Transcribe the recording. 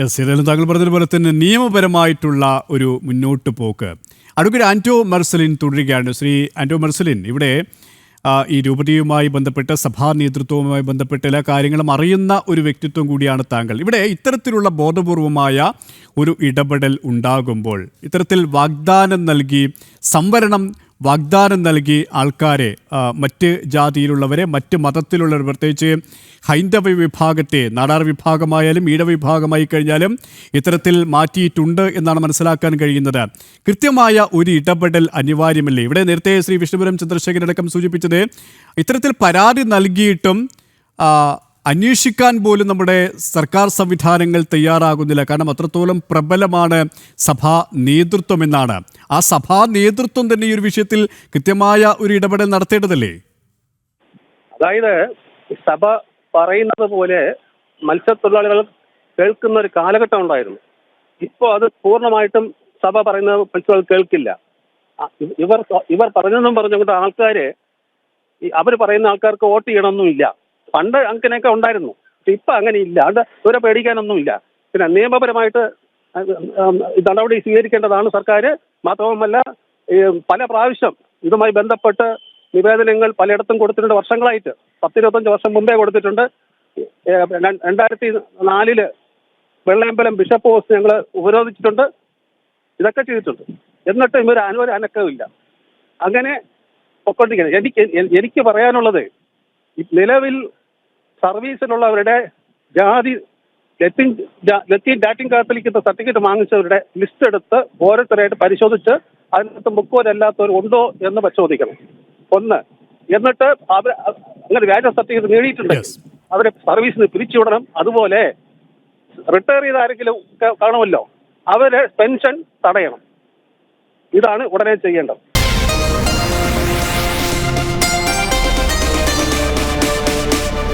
Yes ഏതായാലും താങ്കൾ പറഞ്ഞതുപോലെ തന്നെ നിയമപരമായിട്ടുള്ള ഒരു മുന്നോട്ട് പോക്ക്. അടുക്കൊരു ആന്റോ മെർസലിൻ തുടരുകയാണ്. ശ്രീ ആന്റോ മെർസലിൻ ഇവിടെ ഈ രൂപതയുമായി ബന്ധപ്പെട്ട് സഭാ നേതൃത്വവുമായി ബന്ധപ്പെട്ട് എല്ലാ കാര്യങ്ങളും അറിയുന്ന ഒരു വ്യക്തിത്വം കൂടിയാണ് താങ്കൾ. ഇവിടെ ഇത്തരത്തിലുള്ള ബോധപൂർവമായ ഒരു ഇടപെടൽ ഉണ്ടാകുമ്പോൾ ഇത്തരത്തിൽ വാഗ്ദാനം നൽകി സംവരണം വാഗ്ദാനം നൽകി ആൾക്കാരെ മറ്റ് ജാതിയിലുള്ളവരെ മറ്റ് മതത്തിലുള്ളവർ പ്രത്യേകിച്ച് ഹൈന്ദവ വിഭാഗത്തെ നാടാർ വിഭാഗമായാലും ഈഴ വിഭാഗമായി കഴിഞ്ഞാലും ഇത്തരത്തിൽ മാറ്റിയിട്ടുണ്ട് എന്നാണ് മനസ്സിലാക്കാൻ കഴിയുന്നത്. കൃത്യമായ ഒരു ഇടപെടൽ അനിവാര്യമല്ലേ? ഇവിടെ നേരത്തെ ശ്രീ വിഷ്ണുപുരം ചന്ദ്രശേഖരൻ അടക്കം സൂചിപ്പിച്ചത് ഇത്തരത്തിൽ പരാതി നൽകിയിട്ടും അന്വേഷിക്കാൻ പോലും നമ്മുടെ സർക്കാർ സംവിധാനങ്ങൾ തയ്യാറാകുന്നില്ല. കാരണം അത്രത്തോളം പ്രബലമാണ് സഭാ നേതൃത്വം എന്നാണ്. ആ സഭാ നേതൃത്വം തന്നെ ഈ ഒരു വിഷയത്തിൽ കൃത്യമായ ഒരു ഇടപെടൽ നടത്തേണ്ടതല്ലേ? അതായത് സഭ പറയുന്നത് പോലെ മത്സ്യത്തൊഴിലാളികൾ കേൾക്കുന്ന ഒരു കാലഘട്ടം ഉണ്ടായിരുന്നു. ഇപ്പോൾ അത് പൂർണമായിട്ടും സഭ പറയുന്നത് മത്സ്യത്തൊഴിലാളികൾ കേൾക്കില്ല. ഇവർ ഇവർ പറഞ്ഞെന്നും പറഞ്ഞുകൊണ്ട് ആൾക്കാര് അവർ പറയുന്ന ആൾക്കാർക്ക് വോട്ട് ചെയ്യണമെന്നില്ല പണ്ട് അങ്ങനെയൊക്കെ ഉണ്ടായിരുന്നു. ഇപ്പൊ അങ്ങനെ ഇല്ല. അത് ഇവരെ പേടിക്കാനൊന്നുമില്ല. പിന്നെ നിയമപരമായിട്ട് നടപടി സ്വീകരിക്കേണ്ടതാണ് സർക്കാർ മാത്രവുമല്ല പല പ്രാവശ്യം ഇതുമായി ബന്ധപ്പെട്ട് നിവേദനങ്ങൾ പലയിടത്തും കൊടുത്തിട്ടുണ്ട് വർഷങ്ങളായിട്ട്. പത്തിരുപത്തഞ്ച് വർഷം മുമ്പേ കൊടുത്തിട്ടുണ്ട്. രണ്ടായിരത്തി നാലിൽ വെള്ളയമ്പലം ബിഷപ്പ് ഹൗസ് ഞങ്ങൾ ഉപരോധിച്ചിട്ടുണ്ട്. ഇതൊക്കെ ചെയ്തിട്ടുണ്ട്. എന്നിട്ടും ഇവർ ഒരു അനക്കമില്ല അങ്ങനെ പൊക്കൊണ്ടിരിക്കുന്നത് എനിക്ക് എനിക്ക് പറയാനുള്ളത് നിലവിൽ സർവീസിലുള്ളവരുടെ ജാതി ലത്തീൻ ലത്തീൻ ഡാറ്റിൻ കാത്തലിക്കുന്ന സർട്ടിഫിക്കറ്റ് വാങ്ങിച്ചവരുടെ ലിസ്റ്റ് എടുത്ത് ഓരോരുത്തരായിട്ട് പരിശോധിച്ച് അതിനകത്ത് മുക്കോരല്ലാത്തവർ ഉണ്ടോ എന്ന് പരിശോധിക്കണം. ഒന്ന് എന്നിട്ട് അവർ അങ്ങനെ വ്യാജ സർട്ടിഫിക്കറ്റ് നേടിയിട്ടുണ്ട് Yes. അവരെ സർവീസിന് പിരിച്ചുവിടണം. അതുപോലെ റിട്ടയർ ചെയ്ത ആരെങ്കിലും കാണുമല്ലോ അവരെ പെൻഷൻ തടയണം. ഇതാണ് ഉടനെ ചെയ്യേണ്ടത്.